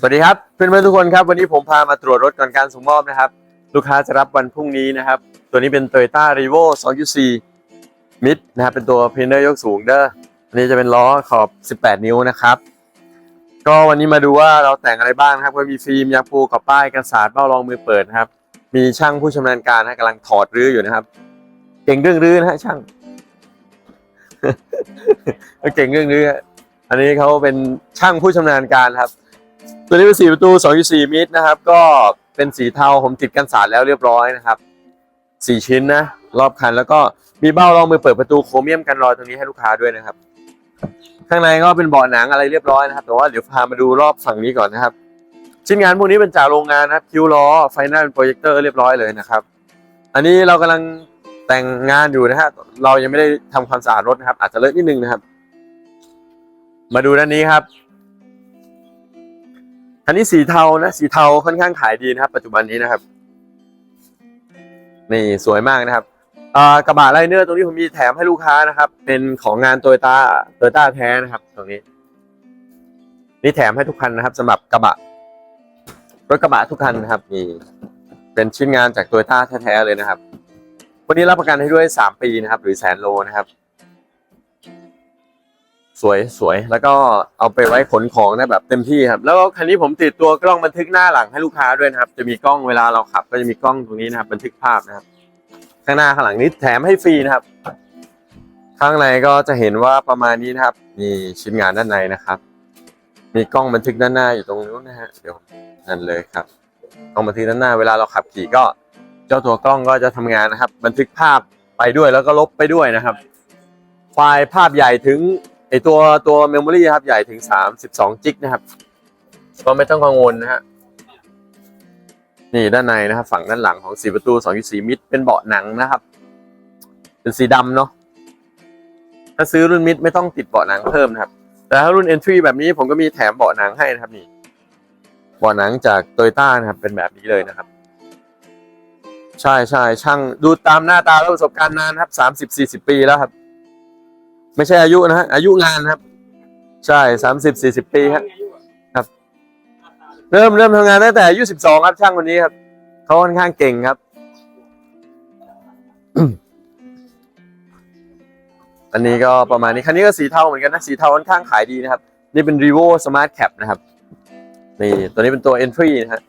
สวัสดีครับเพื่อนๆทุกคนครับ วันนี้ผมพามาตรวจรถก่อนการส่งมอบนะครับ ลูกค้าจะรับวันพรุ่งนี้นะครับ ตัวนี้เป็น Toyota r e v o 2.4 Mid นะครับเป็นตัวเพนเนอร์ยกสูงเด้ออันนี้จะเป็นล้อขอบ 18 นิ้วนะครับ ก็วันนี้มาดูว่าเราแต่งอะไรบ้างครับก็มีฟิล์มยางปูกับป้ายกันศาสตร์เบ้ารองมือเปิดนะครับ มีช่างผู้ชำนาญการนะกำลังถอดรื้ออยู่นะครับ เก่งเรื่องรื้อนะฮะช่างเก่งเรื่องรื้ออันนี้เขาเป็นช่างผู้ชำนาญการครับ ตัวนี้เป็นสีประตู2.4มิตรนะครับ ก็เป็นสีเทาผมติดกันสาดแล้วเรียบร้อยนะครับสี่ชิ้นนะ รอบคันแล้วก็มีเบ้ารองมือเปิดประตูโครเมียมกันรอยตรงนี้ให้ลูกค้าด้วยนะครับ ข้างในก็เป็นเบาะหนังอะไรเรียบร้อยนะครับแต่ว่าเดี๋ยวพามาดูรอบฝั่งนี้ก่อนนะครับ ชิ้นงานพวกนี้เป็นจากโรงงานนะครับคิวล้อไฟหน้าเป็นโปรเจคเตอร์เรียบร้อยเลยนะครับ อันนี้เรากำลังแต่งงานอยู่นะฮะเรายังไม่ได้ทำความสะอาดรถนะครับ อาจจะเลอะนิดนึงนะครับ มาดูด้านนี้ครับ อันนี้สีเทานะ สีเทาค่อนข้างขายดีนะครับ ปัจจุบันนี้นะครับ นี่สวยมากนะครับกระบะไลเนอร์ตรงนี้ผมมีแถมให้ลูกค้านะครับ เป็นของงานโตโยต้าโตโยต้าแท้นะครับ ตรงนี้ นี่แถมให้ทุกคันนะครับสำหรับกระบะรถกระบะทุกคันนะครับนี่เป็นชิ้นงานจากโตโยต้าแท้ๆเลยนะครับ วันนี้รับประกันให้ด้วยสามปีนะครับ หรือแสนโลนะครับ สวยสวยแล้วก็เอาไปไว้ขนของได้แบบเต็มที่ครับ แล้วก็คันนี้ผมติดตัวกล้องบันทึกหน้าหลังให้ลูกค้าด้วยนะครับ จะมีกล้องเวลาเราขับ ก็จะมีกล้องตรงนี้นะครับ บันทึกภาพนะครับ ข้างหน้าข้างหลังนี้แถมให้ฟรีนะครับ ข้างในก็จะเห็นว่าประมาณนี้นะครับ มีชิ้นงานด้านในนะครับ มีกล้องบันทึกด้านหน้าอยู่ตรงนู้นนะฮะเดี๋ยวนั่นเลยครับกล้องบันทึกด้านหน้า เวลาเราขับขี่ก็ เจ้าตัวกล้องก็จะทำงานนะครับ บันทึกภาพไปด้วยแล้วก็ลบไปด้วยนะครับ ไฟล์ภาพใหญ่ถึง ไอตัวตัวเมมโมรี่ครับใหญ่ถึง32จิกนะครับ ก็ไม่ต้องกังวลนะฮะนี่ด้านในนะครับ ฝั่งด้านหลังของสีประตู2.4มิตรเป็นเบาะหนังนะครับ เป็นสีดำเนาะถ้าซื้อรุ่นมิดไม่ต้องติดเบาะหนังเพิ่มนะครับ แต่ถ้ารุ่น entry แบบนี้ผมก็มีแถมเบาะหนังให้นะครับนี่เบาะหนังจากโตโยต้านะครับ เป็นแบบนี้เลยนะครับ ใช่ใช่ช่างดูตามหน้าตาแล้วประสบการณ์นานครับสามสิบสี่สิบปีแล้วครับ ไม่ใช่อายุนะฮะอายุงานครับ ใช่สามสิบสี่สิบปีครับครับ เริ่มเริ่มทำงานตั้งแต่อายุสิบสองครับช่างคนนี้ครับเขาค่อนข้างเก่งครับ อันนี้ก็ประมาณนี้คันนี้ก็สีเทาเหมือนกันนะสีเทาค่อนข้างขายดีนะครับ นี่เป็น r e v o Smart Cap นะครับนี่ตัวนี้เป็นตัว Entry นะฮะ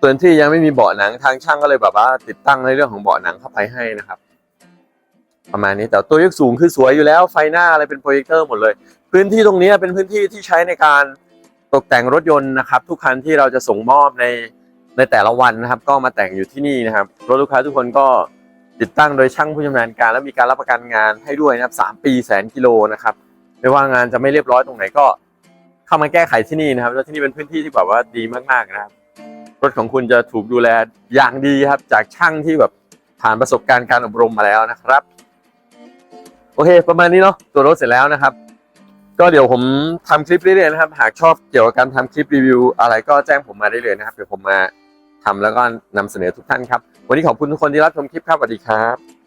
ส่วนที่ยังไม่มีเบาะหนังทางช่างก็เลยแบบว่า ติดตั้งในเรื่องของเบาะหนังเข้าไปให้นะครับ ประมาณนี้แต่ตัวยกสูงคือสวยอยู่แล้วไฟหน้าอะไรเป็นโปรเจคเตอร์หมดเลย พื้นที่ตรงนี้เป็นพื้นที่ที่ใช้ในการตกแต่งรถยนต์นะครับ ทุกคันที่เราจะส่งมอบในในแต่ละวันนะครับ ก็มาแต่งอยู่ที่นี่นะครับรถลูกค้าทุกคนก็ติดตั้งโดยช่างผู้ชำนาญการและมีการรับประกันงานให้ด้วยนะครับสามปีแสนกิโลนะครับไม่ว่างานจะไม่เรียบร้อยตรงไหนก็เข้ามาแก้ไขที่นี่นะครับแล้วที่นี่เป็นพื้นที่ที่แบบว่าดีมากๆนะครับ รถของคุณจะถูกดูแลอย่างดีครับ จากช่างที่แบบผ่านประสบการณ์การอบรมมาแล้วนะครับ โอเค ประมาณนี้เนาะตัวรถเสร็จแล้วนะครับ ก็เดี๋ยวผมทำคลิปเรื่อยๆนะครับ หากชอบเกี่ยวกับการทำคลิปรีวิว อะไรก็แจ้งผมมาได้เลยนะครับ เดี๋ยวผมมาทำแล้วก็นำเสนอทุกท่านครับ วันนี้ขอบคุณทุกคนที่รับชมคลิปครับสวัสดีครับ